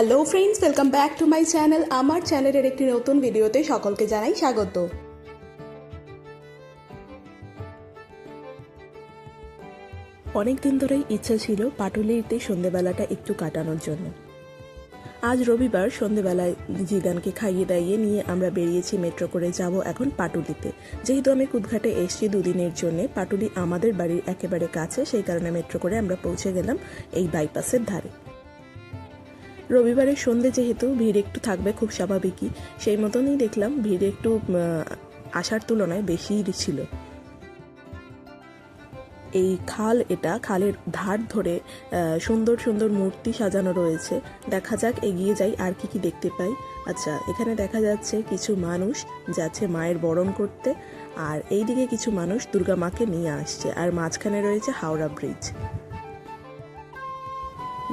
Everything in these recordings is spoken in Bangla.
Hello friends welcome back to my channel আমার চ্যানেলের একটি নতুন ভিডিওতে সকলকে জানাই স্বাগত। অনেক দিন ধরেই ইচ্ছা ছিল পাটুলিতে সন্ধেবেলাটা একটু কাটানোর জন্য। আজ রবিবার সন্ধেবেলায় জিদানকে খাইয়ে দাইয়ে নিয়ে আমরা বেরিয়েছি মেট্রো করে যাব এখন পাটুলিতে। যেহেতু আমি কুদঘাটে এসছি দুদিনের জন্য, পাটুলি আমাদের বাড়ির একেবারে কাছে, সেই কারণে মেট্রো করে আমরা পৌঁছে গেলাম এই বাইপাসের ধারে। রবিবারের সন্ধে যেহেতু ভিড় একটু থাকবে, খুব স্বাভাবিকই। সেই মতনই দেখলাম ভিড় একটু আসার তুলনায় বেশিই ছিল। এই খাল এটা, খালের ধার ধরে সুন্দর সুন্দর মূর্তি সাজানো রয়েছে। দেখা যাক, এগিয়ে যাই, আর কি কি দেখতে পাই। আচ্ছা এখানে দেখা যাচ্ছে কিছু মানুষ যাচ্ছে মায়ের বরণ করতে, আর এইদিকে কিছু মানুষ দুর্গা মাকে নিয়ে আসছে, আর মাঝখানে রয়েছে হাওড়া ব্রিজ।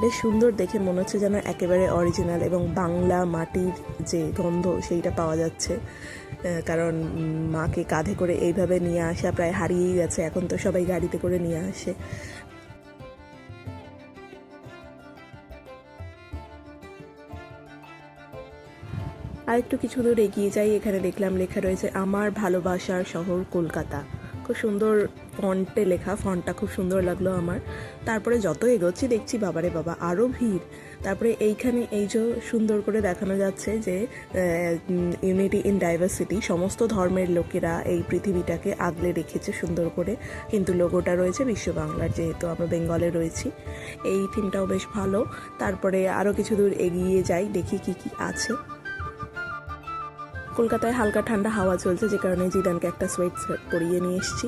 বেশ সুন্দর দেখে মনে হচ্ছে যেন একেবারে অরিজিনাল এবং বাংলা মাটির যে গন্ধ সেইটা পাওয়া যাচ্ছে। কারণ মাকে কাঁধে করে এইভাবে নিয়ে আসা প্রায় হারিয়েই গেছে, এখন তো সবাই গাড়িতে করে নিয়ে আসে। আর একটু কিছু দূর এগিয়ে যাই, এখানে দেখলাম লেখা রয়েছে, আমার ভালোবাসার শহর কলকাতা। খুব সুন্দর ফন্টে লেখা, ফন্টটা খুব সুন্দর লাগল আমার। তারপরে যত এগোচ্ছি, দেখছি বাবারে বাবা আরও ভিড়। তারপরে এইখানে এই যে সুন্দর করে দেখানো যাচ্ছে যে ইউনিটি ইন ডাইভার্সিটি সমস্ত ধর্মের লোকেরা এই পৃথিবীটাকে আগলে রেখেছে সুন্দর করে। কিন্তু লোগোটা রয়েছে বিশ্ব বাংলার, যেহেতু আমরা বেঙ্গলে রয়েছি। এই থিমটাও বেশ ভালো। তারপরে আরও কিছু দূর এগিয়ে যাই, দেখি কি কি আছে। কলকাতায় হালকা ঠান্ডা হাওয়া চলছে, যে কারণে জিদানকে একটা সোয়েট পরিয়ে নিয়ে এসেছি।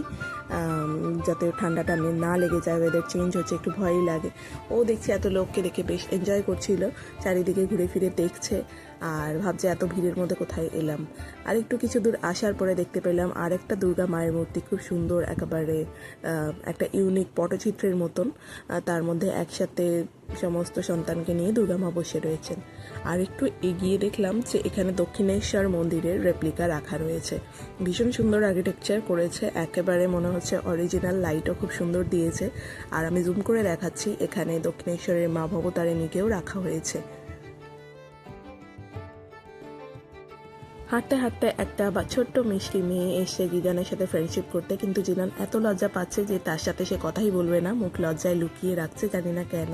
যাতে ঠান্ডাটা না লেগে যায় ওয়েদার চেঞ্জ হচ্ছে, একটু ভয়ই লাগে। ও দেখছি এত লোককে দেখে বেশ এনজয় করছিল, চারিদিকে ঘুরে ফিরে দেখছে। আর ভাবছে এত ভিড়ের মধ্যে কোথায় এলাম। আর একটু কিছু দূর আসার পরে দেখতে পেলাম আর একটা দুর্গা মায়ের মূর্তি খুব সুন্দর, একেবারে একটা ইউনিক পটচিত্রের মতন। তার মধ্যে একসাথে সমস্ত সন্তানকে নিয়ে দুর্গা মা বসে রয়েছেন। আর একটু এগিয়ে দেখলাম যে এখানে দক্ষিণেশ্বর মন্দিরের রেপ্লিকা রাখা রয়েছে। ভীষণ সুন্দর আর্কিটেকচার করেছে, একেবারে মনে হচ্ছে অরিজিনাল লাইটও খুব সুন্দর দিয়েছে। আর আমি জুম করে দেখাচ্ছি, এখানে দক্ষিণেশ্বরের মা ভবতারিণীকেও রাখা হয়েছে। হাঁটতে হাঁটতে একটা বা ছোট্ট মিষ্টি মেয়ে এসে জিদানের সাথে ফ্রেন্ডশিপ করতে, কিন্তু জিদান এত লজ্জা পাচ্ছে যে তার সাথে সে কথাই বলবে না, মুখ লজ্জায় লুকিয়ে রাখছে, জানি না কেন।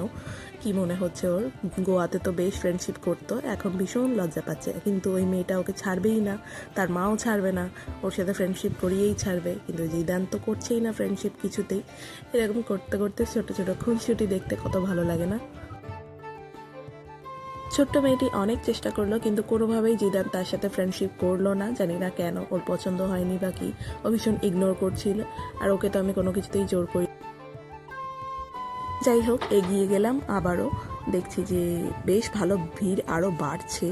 কি মনে হচ্ছে ওর? গোয়াতে তো বেশ ফ্রেন্ডশিপ করতো, এখন ভীষণ লজ্জা পাচ্ছে, কিন্তু ওই মেয়েটা ওকে ছাড়বেই না, তার মাও ছাড়বে না, ওর সাথে ফ্রেন্ডশিপ করিয়েই ছাড়বে, কিন্তু জিদান তো করছেই না ফ্রেন্ডশিপ কিছুতেই। এরকম করতে করতে ছোট ছোট খুনসুটি দেখতে কত ভালো লাগে না? ছোট্ট মেয়েটি অনেক চেষ্টা করল, কিন্তু কোনোভাবেই জিদান তার সাথে ফ্রেন্ডশিপ করল না। জানি না কেন, ওর পছন্দ হয়নি বা কি। ও ভীষণ ইগনোর করছিল, আর ওকে তো আমি কোনো কিছুতেই জোর করি যাই হোক, এগিয়ে গেলাম আবারও। দেখছি যে বেশ ভালো ভিড় আরও বাড়ছে।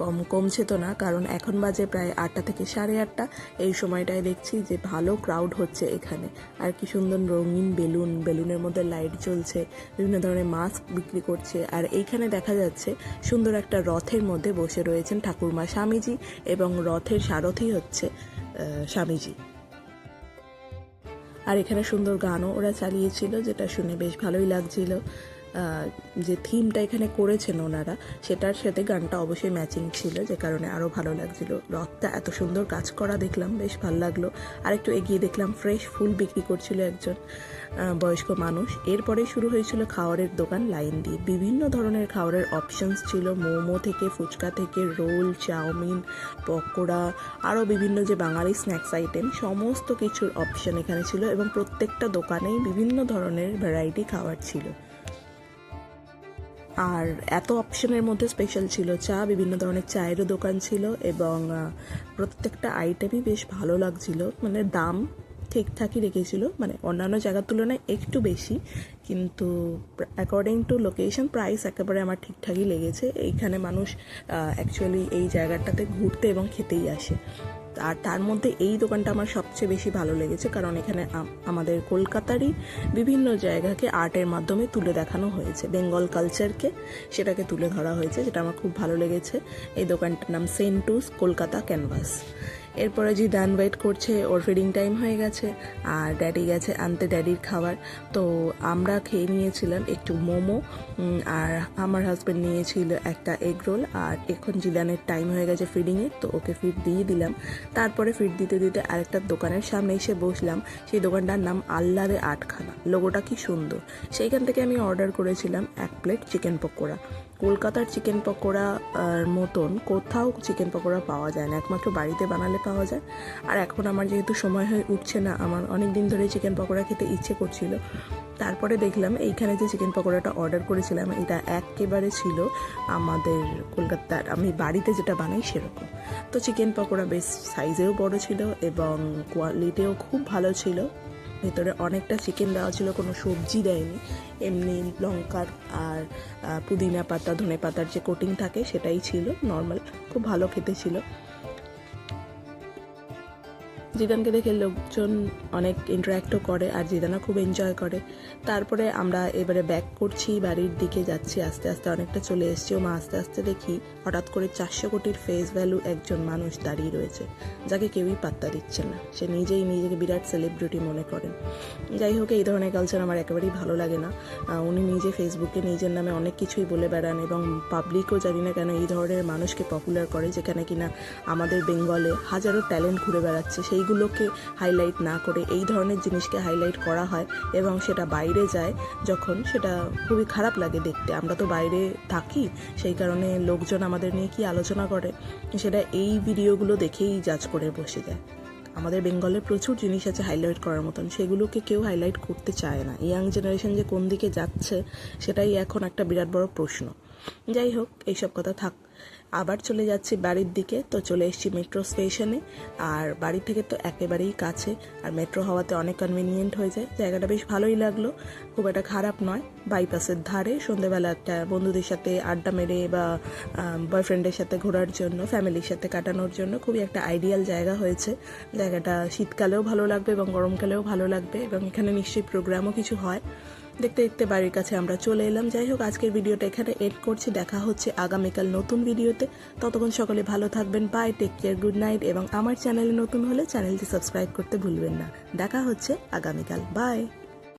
কম, কমছে তো না, কারণ এখন বাজে প্রায় আটটা থেকে সাড়ে আটটা। এই সময়টায় দেখছি যে ভালো ক্রাউড হচ্ছে এখানে। আর কি সুন্দর রঙিন বেলুন, বেলুনের মধ্যে লাইট জ্বলছে, বিভিন্ন ধরনের মাস্ক বিক্রি করছে। আর এইখানে দেখা যাচ্ছে সুন্দর একটা রথের মধ্যে বসে রয়েছেন ঠাকুরমা স্বামীজি এবং রথের সারথি হচ্ছে স্বামীজি। আর এখানে সুন্দর গানও ওরা চালিয়েছিল, যেটা শুনে বেশ ভালোই লাগছিল। যে থিমটা এখানে করেছেন ওনারা, সেটার সাথে গানটা অবশ্যই ম্যাচিং ছিল, যে কারণে আরও ভালো লাগছিল। রথটা এত সুন্দর কাজ করা দেখলাম, বেশ ভালো লাগল। আর একটু এগিয়ে দেখলাম ফ্রেশ ফুল বিক্রি করছিল একজন বয়স্ক মানুষ। এরপরে শুরু হয়েছিল খাওয়ারের দোকান, লাইন দিয়ে। বিভিন্ন ধরনের খাওয়ারের অপশনস ছিল, মোমো থেকে, ফুচকা থেকে, রোল, চাউমিন, পকোড়া আরও বিভিন্ন যে বাঙালি স্ন্যাক্স আইটেম সমস্ত কিছুর অপশন এখানে ছিল এবং প্রত্যেকটা দোকানেই বিভিন্ন ধরনের ভ্যারাইটি খাবার ছিল। আর এত অপশনের মধ্যে স্পেশাল ছিল চা, বিভিন্ন ধরনের চায়েরও দোকান ছিল এবং প্রত্যেকটা আইটেমই বেশ ভালো লাগছিল। মানে দাম ঠিকঠাকই রেখেছিল। মানে অন্যান্য জায়গার তুলনায় একটু বেশি। কিন্তু অ্যাকর্ডিং টু লোকেশন প্রাইস একেবারে আমার ঠিকঠাকই লেগেছে। এইখানে মানুষ অ্যাকচুয়ালি এই জায়গাটাতে ঘুরতে এবং খেতেই আসে। আর তার মধ্যে এই দোকানটা আমার সবচেয়ে বেশি ভালো লেগেছে, কারণ এখানে আমাদের কলকাতারই বিভিন্ন জায়গাকে আর্টের মাধ্যমে তুলে দেখানো হয়েছে। বেঙ্গল কালচারকে সেটাকে তুলে ধরা হয়েছে, যেটা আমার খুব ভালো লেগেছে। এই দোকানটার নাম সেন্টুস কলকাতা ক্যানভাস। এরপরে জিদান ওয়েট করছে, ওর ফিডিং টাইম হয়ে গেছে, আর ড্যাডি গেছে আনতে ড্যাডির খাবার। তো আমরা খেয়ে নিয়েছিলাম একটু মোমো আর আমার হাজব্যান্ড নিয়েছিল একটা এগ রোল আর এখন জিদানের টাইম হয়ে গেছে ফিডিংয়ের তো ওকে ফিড দিয়ে দিলাম। তারপরে ফিড দিতে দিতে আরেকটা দোকানের সামনে এসে বসলাম, সেই দোকানটার নাম আল্লারে আটখানা। লোগোটা কি সুন্দর। সেইখান থেকে আমি অর্ডার করেছিলাম এক প্লেট চিকেন পকোড়া। কলকাতার চিকেন পকোড়া মতন কোথাও চিকেন পকোড়া পাওয়া যায় না। একমাত্র বাড়িতে বানালে পাওয়া যায়। আর এখন আমার যেহেতু সময় হয়ে উঠছে না, আমার অনেক দিন ধরে চিকেন পকোড়া খেতে ইচ্ছে করছিল। তারপরে দেখলাম এইখানে যে চিকেন পকোড়াটা অর্ডার করেছিলাম, এটা একেবারে ছিল আমাদের কলকাতার, আমি বাড়িতে যেটা বানাই সেরকম। তো চিকেন পকোড়া বেশ সাইজেও বড় ছিল এবং কোয়ালিটিও খুব ভালো ছিল। ভেতরে অনেকটা চিকেন দেওয়া ছিল, কোনো সবজি দেয়নি। এমনি লঙ্কার আর পুদিনা পাতা, ধনে পাতার যে কোটিং থাকে সেটাই ছিল নর্মাল খুব ভালো খেতে ছিল। জিদানকে দেখে লোকজন অনেক ইন্টারাক্টও করে আর জিদানা খুব এনজয় করে। তারপরে আমরা এবারে ব্যাক করছি, বাড়ির দিকে যাচ্ছি, আস্তে আস্তে অনেকটা চলে এসছি ও মা আস্তে আস্তে দেখি হঠাৎ করে চারশো কোটির ফেস ভ্যালু একজন মানুষ দাঁড়িয়ে রয়েছে, যাকে কেউই পাত্তা দিচ্ছে না। সে নিজেই নিজেকে বিরাট সেলিব্রিটি মনে করেন। যাই হোক, এই ধরনের কালচার আমার একেবারেই ভালো লাগে না। উনি নিজে ফেসবুকে নিজের নামে অনেক কিছুই বলে বেড়ান এবং পাবলিকও জানি না কেন এই ধরনের মানুষকে পপুলার করে, যেখানে কিনা আমাদের বেঙ্গলে হাজারো ট্যালেন্ট ঘুরে বেড়াচ্ছে। সেইগুলোকে হাইলাইট না করে এই ধরনের জিনিসকে হাইলাইট করা হয় এবং সেটা বাইরে যায় যখন সেটা খুবই খারাপ লাগে দেখতে। আমরা তো বাইরে থাকি, সেই কারণে লোকজন আমাদের নিয়ে কি আলোচনা করে? সেটা এই ভিডিওগুলো দেখেই জাজ করে বসে যায়। আমাদের বেঙ্গলে প্রচুর জিনিস আছে হাইলাইট করার মতন, সেগুলোকে কেউ হাইলাইট করতে চায় না। ইয়াং জেনারেশন যে কোন দিকে যাচ্ছে, সেটাই এখন একটা বিরাট বড় প্রশ্ন। যাই হোক, এইসব কথা থাক আবার চলে যাচ্ছি বাড়ির দিকে, তো চলে এসেছি মেট্রো স্টেশনে আর বাড়ি থেকে তো একেবারেই কাছে, আর মেট্রো হওয়াতে অনেক কনভিনিয়েন্ট হয়ে যায়। জায়গাটা বেশ ভালোই লাগল। খুব একটা খারাপ নয়। বাইপাসের ধারে সন্ধেবেলা একটা বন্ধুদের সাথে আড্ডা মেরে বা বয়ফ্রেন্ডের সাথে ঘোরার জন্য ফ্যামিলির সাথে কাটানোর জন্য খুবই একটা আইডিয়াল জায়গা হয়েছে। জায়গাটা শীতকালেও ভালো লাগবে এবং গরমকালেও ভালো লাগবে এবং এখানে নিশ্চয়ই প্রোগ্রামও কিছু হয়। দেখতে দেখতে বাড়ির কাছে আমরা চলে এলাম। যাই হোক, আজকের ভিডিওটা এখানে এড করছি। দেখা হচ্ছে আগামীকাল নতুন ভিডিওতে। ততক্ষণ সকলে ভালো থাকবেন। Bye take care good night এবং আমার চ্যানেলে নতুন হলে চ্যানেলটি সাবস্ক্রাইব করতে ভুলবেন না। দেখা হচ্ছে আগামীকাল। বাই